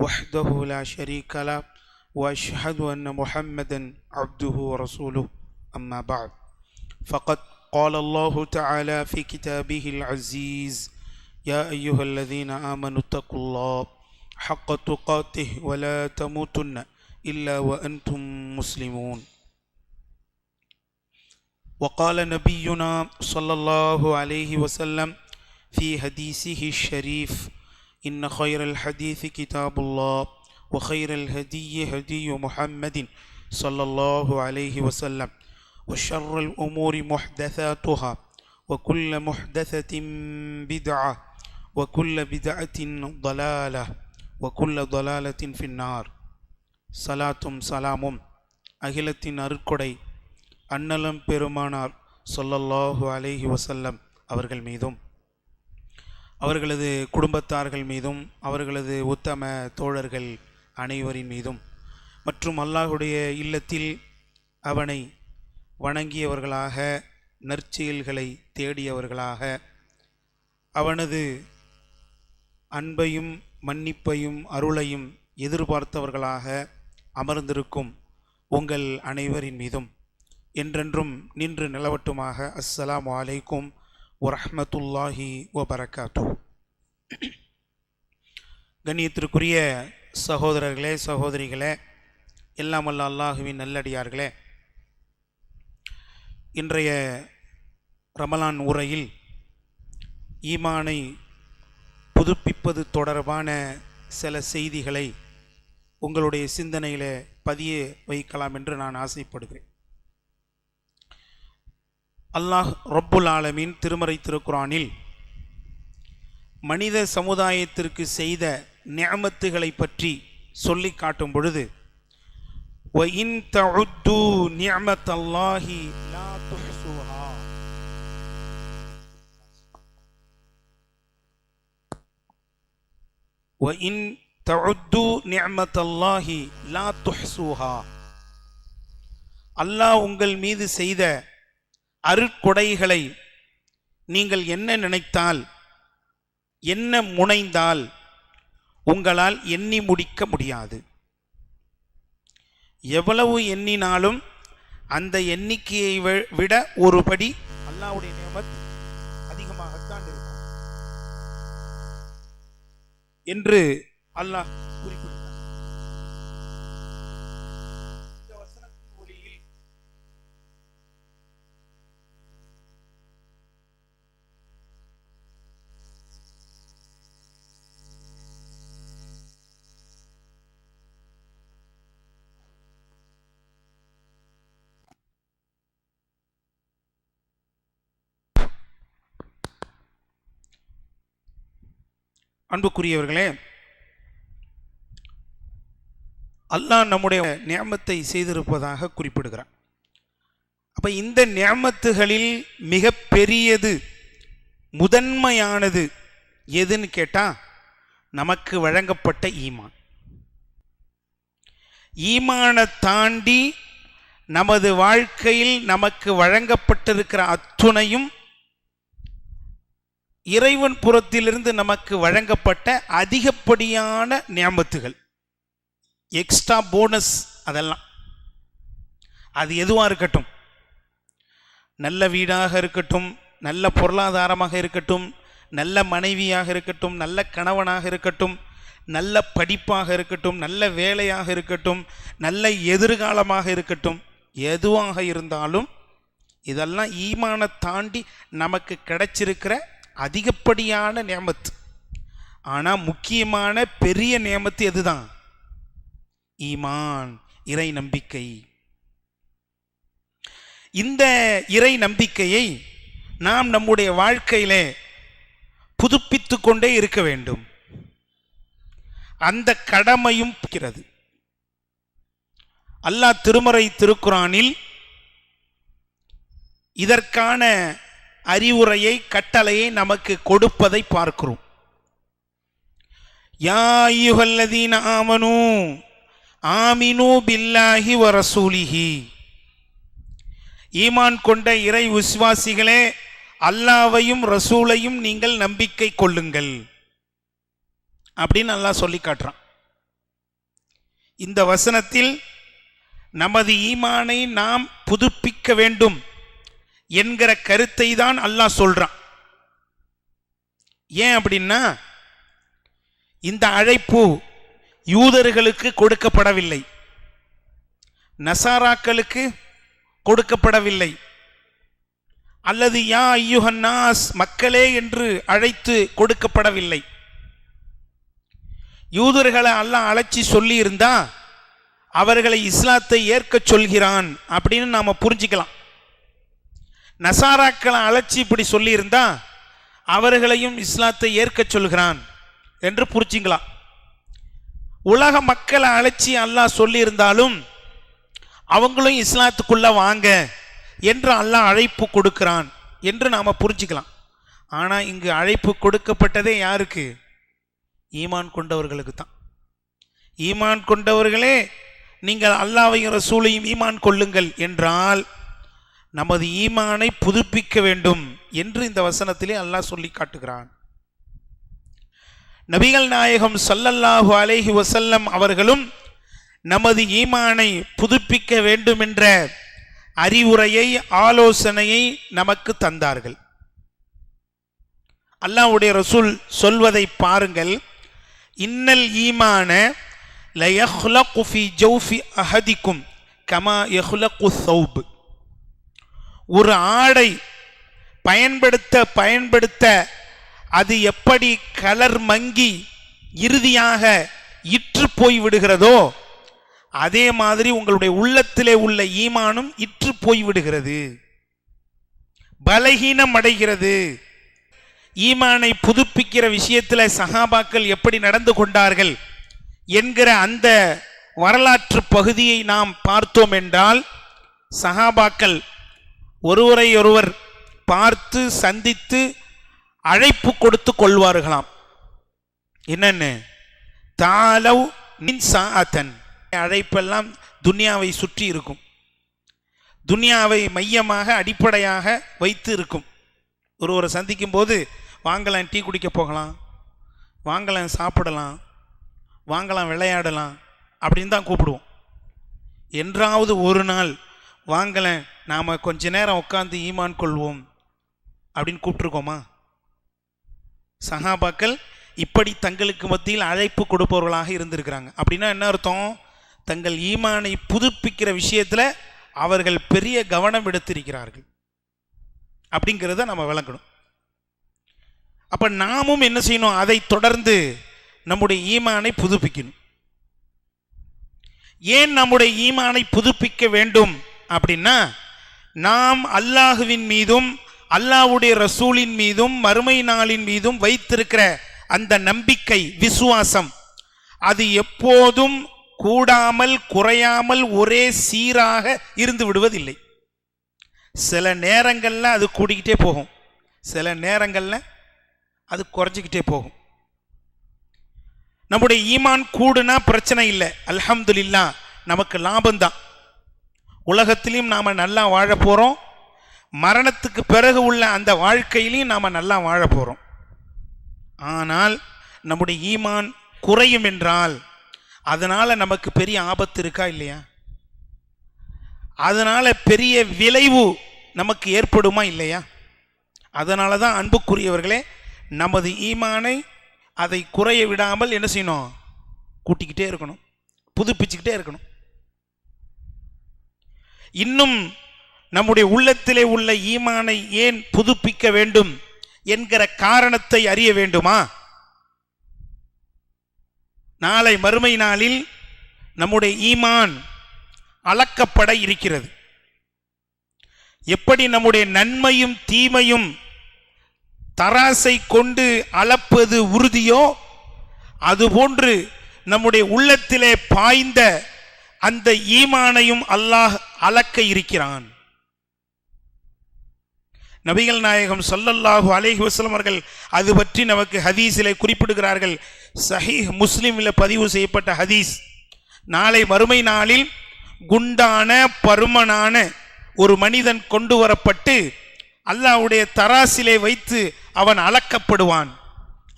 وحده لا شريك له وأشهد أن محمدا عبده ورسوله. أما بعد فقد قال الله تعالى في كتابه العزيز يا أيها الذين آمنوا اتقوا الله حق تقاته ولا تموتن إلا وأنتم مسلمون. وقال نبينا صلى الله عليه وسلم في حديثه الشريف إن خير الحديث كتاب الله وخير الهدي هدي محمد صلى الله عليه وسلم وشر الأمور محدثاتها وكل محدثة بدعة وكل بدعة ضلالة وكل ضلالة في النار صلاة سلام அகிலத்தின் அருட்கொடை அன்னலம் பெருமானார் சொல்லல்லாஹு அலைஹி வசல்லம் அவர்கள் மீதும் அவர்களது குடும்பத்தார்கள் மீதும் அவர்களது உத்தம தோழர்கள் அனைவரின் மீதும். மற்றும் அல்லாஹுடைய இல்லத்தில் அவனை வணங்கியவர்களாக நற்செயல்களை தேடியவர்களாக அவனது அன்பையும் மன்னிப்பையும் அருளையும் எதிர்பார்த்தவர்களாக அமர்ந்திருக்கும் உங்கள் அனைவரின் மீதும். என்றென்றும் நின்று நிலவட்டுமாக. அஸ்ஸலாம் அலைக்கும் வரஹ்மத்துல்லாஹி வபரகாத்து கண்ணியத்திற்குரிய சகோதரர்களே சகோதரிகளே எல்லாம் அல்ல அல்லாஹுவின் நல்லடியார்களே இன்றைய ரமலான் உரையில் ஈமானை புதுப்பிப்பது தொடர்பான சில செய்திகளை உங்களுடைய சிந்தனையில் பதிய வைக்கலாம் என்று நான் ஆசைப்படுகிறேன். அல்லாஹ் ரப்புல் ஆலமின் திருமறை திருக்குறானில் மனித சமுதாயத்திற்கு செய்த நியமத்துகளை பற்றி சொல்லி காட்டும் பொழுது وَإِن تَعُدُّوا نِعْمَةَ اللَّهِ لَا تُحْصُوهَا وَإِن تَعُدُّوا نِعْمَةَ اللَّهِ لَا تُحْصُوهَا அல்லாஹ் உங்கள் மீது செய்த அருட்கொடைகளை நீங்கள் என்ன நினைத்தால் என்ன முனைந்தால் உங்களால் எண்ணி முடிக்க முடியாது. எவ்வளவு எண்ணினாலும் அந்த எண்ணிக்கையை வி- விட ஒரு படி அல்லாஹ்வுடைய நியமத் அதிகமாகத்தான் இருக்கும். என்று அல்லாஹ் குறிப்பிட்டார் அன்புக்குரியவர்களே அல்லாஹ் நம்முடைய நியமத்தை செய்திருப்பதாக குறிப்பிடுகிறான் அப்ப இந்த நியமத்துகளில் மிக பெரியது முதன்மையானது எதுன்னு கேட்டா நமக்கு வழங்கப்பட்ட ஈமான். ஈமானை தாண்டி நமது வாழ்க்கையில் நமக்கு வழங்கப்பட்டிருக்கிற அத்துணையும் இறைவன் புறத்திலிருந்து நமக்கு வழங்கப்பட்ட அதிகப்படியான நியமத்துகள் எக்ஸ்ட்ரா போனஸ் அதெல்லாம். அது எதுவாக இருக்கட்டும்? நல்ல வீடாக இருக்கட்டும் நல்ல பொருளாதாரமாக இருக்கட்டும் நல்ல மனைவியாக இருக்கட்டும் நல்ல கணவனாக இருக்கட்டும் நல்ல படிப்பாக இருக்கட்டும் நல்ல வேலையாக இருக்கட்டும் நல்ல எதிர்காலமாக இருக்கட்டும் எதுவாக இருந்தாலும் இதெல்லாம் ஈமானை தாண்டி நமக்கு கிடைச்சிருக்கிற அதிகப்படியான நியமத்து. ஆனால் முக்கியமான பெரிய நியமத்து எதுதான்? ஈமான் இறை நம்பிக்கை. இந்த இறை நம்பிக்கையை நாம் நம்முடைய வாழ்க்கையிலே புதுப்பித்து கொண்டே இருக்க வேண்டும். அந்த கடமையும் இருக்கிறது. அல்லாஹ் திருமறை திருக்குறானில் இதற்கான அறிவுரையை கட்டளையை நமக்கு கொடுப்பதை பார்க்கிறோம். யா ஆமனு ஆமினு பில்லாஹி வரசூலிஹி ஈமான் கொண்ட இறை விசுவாசிகளே அல்லாவையும் ரசூலையும் நீங்கள் நம்பிக்கை கொள்ளுங்கள். அப்படின்னு அல்லாஹ் சொல்லி காட்டுறான். இந்த வசனத்தில் நமது ஈமானை நாம் புதுப்பிக்க வேண்டும். என்கிற கருத்தை தான் அல்லாஹ் சொல்றான். ஏன் அப்படின்னா இந்த அழைப்பு யூதர்களுக்கு கொடுக்கப்படவில்லை. நசாராக்களுக்கு கொடுக்கப்படவில்லை. அல்லது யா ஐயுஹன்னாஸ் மக்களே என்று அழைத்து கொடுக்கப்படவில்லை. யூதர்களை அல்லாஹ் அழைச்சி சொல்லியிருந்தா அவர்களை இஸ்லாத்தை ஏற்கச் சொல்கிறான் அப்படின்னு நாம் புரிஞ்சுக்கலாம். நசாராக்களை அழைச்சி இப்படி சொல்லியிருந்தா அவர்களையும் இஸ்லாத்தை ஏற்கச் சொல்கிறான் என்று புரிஞ்சுக்கலாம் உலக மக்களை அழைச்சி அல்லாஹ் சொல்லியிருந்தாலும் அவங்களும் இஸ்லாத்துக்குள்ளே வாங்க என்று அல்லாஹ் அழைப்பு கொடுக்கிறான் என்று நாம் புரிஞ்சுக்கலாம். ஆனால் இங்கு அழைப்பு கொடுக்கப்பட்டதே யாருக்கு? ஈமான் கொண்டவர்களுக்கு தான். ஈமான் கொண்டவர்களே நீங்கள் அல்லாவையும் ரசூலையும் ஈமான் கொள்ளுங்கள் என்றால் நமது ஈமானை புதுப்பிக்க வேண்டும் என்று இந்த வசனத்திலே அல்லாஹ் சொல்லி காட்டுகிறான். நபிகள் நாயகம் சல்லல்லாஹு அலைஹி வசல்லம் அவர்களும் நமது ஈமானை புதுப்பிக்க வேண்டும் என்ற அறிவுரையை ஆலோசனையை நமக்கு தந்தார்கள். அல்லாஹ்வுடைய ரசூல் சொல்வதை பாருங்கள். இன்னல் ஈமான லயஹ்லகு குஃபி ஜௌஃபி அஹதிக்கும் கமா யஹ்லகு சௌப் ஒரு ஆடை பயன்படுத்த பயன்படுத்த அது எப்படி கலர் மங்கி இறுதியாக இற்று போய் விடுகிறதோ அதே மாதிரி உங்களுடைய உள்ளத்திலே உள்ள ஈமானும் இற்று போய் விடுகிறது. பலகீனம் அடைகிறது. ஈமானை புதுப்பிக்கிற விஷயத்தில் சஹாபாக்கள் எப்படி நடந்து கொண்டார்கள் என்கிற அந்த வரலாற்று பகுதியை நாம் பார்த்தோம் என்றால் சஹாபாக்கள் ஒருவரையொருவர் பார்த்து சந்தித்து அழைப்பு கொடுத்து கொள்வார்களாம். என்னென்னு? தாலவ் மின் சாத்தன் அழைப்பெல்லாம் துனியாவை சுற்றி இருக்கும். துனியாவை மையமாக அடிப்படையாக வைத்து இருக்கும். ஒருவரை சந்திக்கும் போது வாங்கலாம் டீ குடிக்க போகலாம். வாங்கலாம் சாப்பிடலாம். வாங்கலாம் விளையாடலாம். அப்படின்னு தான் கூப்பிடுவோம். என்றாவது ஒரு நாள் வாங்கலேன் நாம் கொஞ்ச நேரம் உட்காந்து ஈமான் கொள்வோம் அப்படின்னு கூப்பிட்ருக்கோமா சஹாபாக்கள் இப்படி தங்களுக்கு மத்தியில் அழைப்பு கொடுப்பவர்களாக இருந்திருக்கிறாங்க. அப்படின்னா என்ன அர்த்தம்? தங்கள் ஈமானை புதுப்பிக்கிற விஷயத்தில் அவர்கள் பெரிய கவனம் எடுத்திருக்கிறார்கள். அப்படிங்கிறத நம்ம விளங்கணும். அப்போ நாமும் என்ன செய்யணும்? அதை தொடர்ந்து நம்முடைய ஈமானை புதுப்பிக்கணும். ஏன் நம்முடைய ஈமானை புதுப்பிக்க வேண்டும்? அப்படின்னா நாம் அல்லாஹுவின் மீதும் அல்லாஹ்வுடைய ரசூலின் மீதும் மறுமை நாளின் மீதும் வைத்திருக்கிற அந்த நம்பிக்கை விசுவாசம் அது எப்போதும் கூடாமல் குறையாமல் ஒரே சீராக இருந்து விடுவதில்லை. சில நேரங்களில் அது கூடிக்கிட்டே போகும். சில நேரங்களில் அது குறைஞ்சிக்கிட்டே போகும். நம்முடைய ஈமான் கூடுனா பிரச்சனை இல்லை. அல்ஹம்துலில்லா நமக்கு லாபம்தான். உலகத்திலையும் நாம் நல்லா வாழ போகிறோம் மரணத்துக்கு பிறகு உள்ள அந்த வாழ்க்கையிலையும் நாம் நல்லா வாழ போகிறோம் ஆனால் நம்முடைய ஈமான் குறையும் என்றால் அதனால் நமக்கு பெரிய ஆபத்து இருக்கா இல்லையா? அதனால் பெரிய விளைவு நமக்கு ஏற்படுமா இல்லையா? அதனால தான் அன்புக்குரியவர்களே நமது ஈமானை அதை குறைய விடாமல் என்ன செய்யணும்? கூட்டிக்கிட்டே இருக்கணும். புதுப்பிச்சுக்கிட்டே இருக்கணும். இன்னும் நம்முடைய உள்ளத்திலே உள்ள ஈமானை ஏன் புதுப்பிக்க வேண்டும் என்கிற காரணத்தை அறிய வேண்டுமா? நாளை மறுமை நாளில் நம்முடைய ஈமான் அளக்கப்பட இருக்கிறது. எப்படி நம்முடைய நன்மையும் தீமையும் தராசை கொண்டு அளப்பது உறுதியோ? அதுபோன்று நம்முடைய உள்ளத்திலே பாய்ந்த அந்த ஈமானையும் அல்லாஹ் அளக்க இருக்கிறான். நபிகள் நாயகம் சொல்லல்லாஹு அலேஹி வசலம் அவர்கள் அது பற்றி நமக்கு ஹதீஸிலே குறிப்பிடுகிறார்கள். சஹீஹ் முஸ்லீமில் பதிவு செய்யப்பட்ட ஹதீஸ். நாளை மறுமை நாளில் குண்டான பருமனான ஒரு மனிதன் கொண்டு வரப்பட்டு அல்லாவுடைய தராசிலே வைத்து அவன் அளக்கப்படுவான்.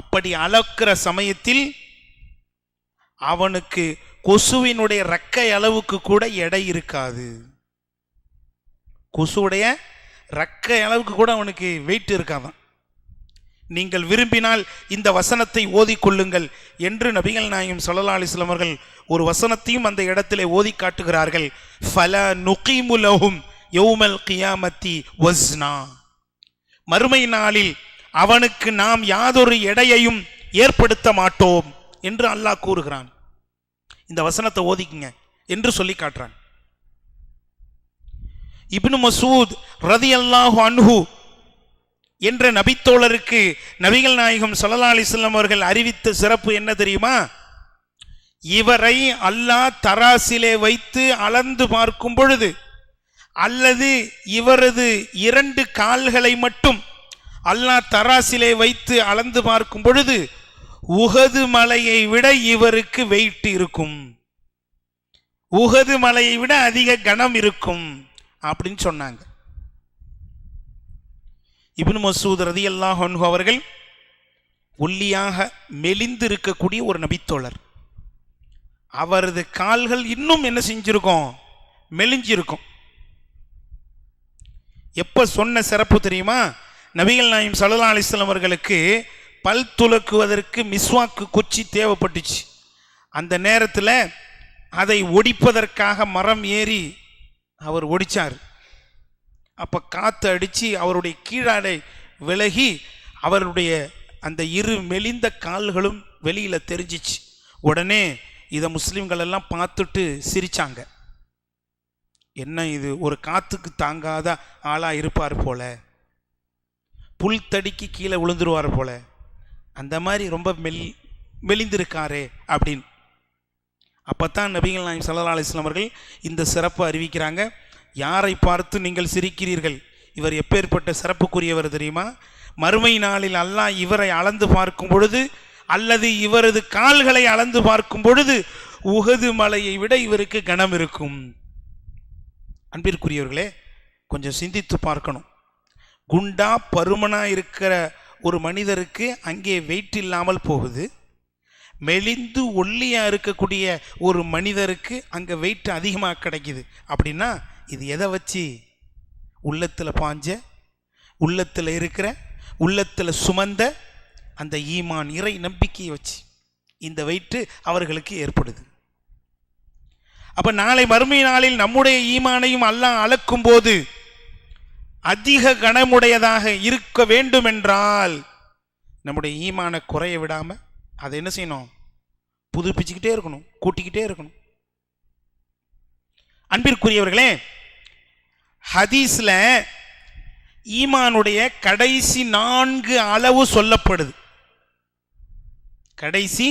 அப்படி அளக்கிற சமயத்தில் அவனுக்கு கொசுவினுடைய ரெக்கை அளவுக்கு கூட எடை இருக்காது. கொசுவுடைய ரெக்கை அளவுக்கு கூட அவனுக்கு வெயிட் இருக்காதான். நீங்கள் விரும்பினால் இந்த வசனத்தை ஓதிக்கொள்ளுங்கள் என்று நபிகள் நாயகம் சொல்லலா அலைஹி அவர்கள் ஒரு வசனத்தையும் அந்த இடத்திலே ஓதி காட்டுகிறார்கள். ஃபல நுகிமுலகும் யௌமல் கியாமத்தி வஸ்னா. மறுமை நாளில் அவனுக்கு நாம் யாதொரு எடையையும் ஏற்படுத்த மாட்டோம் என்று அல்லாஹ் கூறுகிறான். இந்த வசனத்தை ஓதிக்குங்க என்று சொல்லி காட்டுறான் இப்னு மசூத் ரதி அல்லாஹு அன்ஹு என்ற நபித்தோழருக்கு நபிகள் நாயகம் ஸல்லல்லாஹு அலிஸ்லாம் அவர்கள் அறிவித்த சிறப்பு என்ன தெரியுமா? இவரை அல்லாஹ் தராசிலே வைத்து அளந்து பார்க்கும் பொழுது அல்லது இவரது இரண்டு கால்களை மட்டும் அல்லாஹ் தராசிலே வைத்து அளந்து பார்க்கும் பொழுது உகது மலையை விட இவருக்கு வெயிட் இருக்கும். உகது மலையை விட அதிக கனம் இருக்கும் அப்படின்னு சொன்னாங்க. இபின் மசூத் ரதி அல்லாஹ் அவர்கள் ஒல்லியாக மெலிந்து இருக்கக்கூடிய ஒரு நபித்தோழர். அவரது கால்கள் இன்னும் என்ன செஞ்சிருக்கும்? மெலிஞ்சிருக்கும். எப்போ சொன்ன சிறப்பு தெரியுமா? நபிகள் நாயம் சல்லா அலிஸ்லாம் அவர்களுக்கு பல் துலக்குவதற்கு மிஸ்வாக்கு குச்சி தேவைப்பட்டுச்சு. அந்த நேரத்தில் அதை ஒடிப்பதற்காக மரம் ஏறி அவர் ஒடிச்சார். அப்போ காற்று அடித்து அவருடைய கீழாடை விலகி அவருடைய அந்த இரு மெலிந்த கால்களும் வெளியில் தெரிஞ்சிச்சு. உடனே இதை முஸ்லீம்கள் எல்லாம் பார்த்துட்டு சிரித்தாங்க என்ன இது ஒரு காற்றுக்கு தாங்காத ஆளாக இருப்பார் போல. புல் தடிக்கு கீழே விழுந்துருவார் போல. அந்த மாதிரி ரொம்ப மெல் மெலிந்திருக்காரே அப்படின்னு. அப்போ தான் நபிகள் நாயம் சல்லா அலிஸ்லாம் அவர்கள் இந்த சிறப்பை அறிவிக்கிறாங்க. யாரை பார்த்து நீங்கள் சிரிக்கிறீர்கள்? இவர் எப்பேற்பட்ட சிறப்புக்குரியவர் தெரியுமா? மறுமை நாளில் அல்லாஹ் இவரை அளந்து பார்க்கும் பொழுது அல்லது இவரது கால்களை அளந்து பார்க்கும் பொழுது உகது மலையை விட இவருக்கு கனம் இருக்கும். அன்பிற்குரியவர்களே கொஞ்சம் சிந்தித்து பார்க்கணும். குண்டா பருமனாக இருக்கிற ஒரு மனிதருக்கு அங்கே வெயிட் இல்லாமல் போகுது. மெலிந்து ஒல்லியாக இருக்கக்கூடிய ஒரு மனிதருக்கு அங்கே வெயிட் அதிகமாக கிடைக்குது. அப்படின்னா இது எதை வச்சு? உள்ளத்தில் பாஞ்ச உள்ளத்தில் இருக்கிற உள்ளத்தில் சுமந்த அந்த ஈமான் இறை நம்பிக்கையை வச்சு இந்த வெயிட்டு அவர்களுக்கு ஏற்படுது. அப்போ நாளை மறுமை நாளில் நம்முடைய ஈமானையும் அல்லாஹ் அளக்கும் போது அதிக கனமுடையதாக இருக்க வேண்டும் என்றால் நம்முடைய ஈமானை குறைய விடாம அதை என்ன செய்யணும்? புதுப்பிச்சுக்கிட்டே இருக்கணும் கூட்டிக்கிட்டே இருக்கணும். அன்பிற்குரியவர்களே ஹதீஸ்ல ஈமானுடைய கடைசி நான்கு அளவு சொல்லப்படுது. கடைசி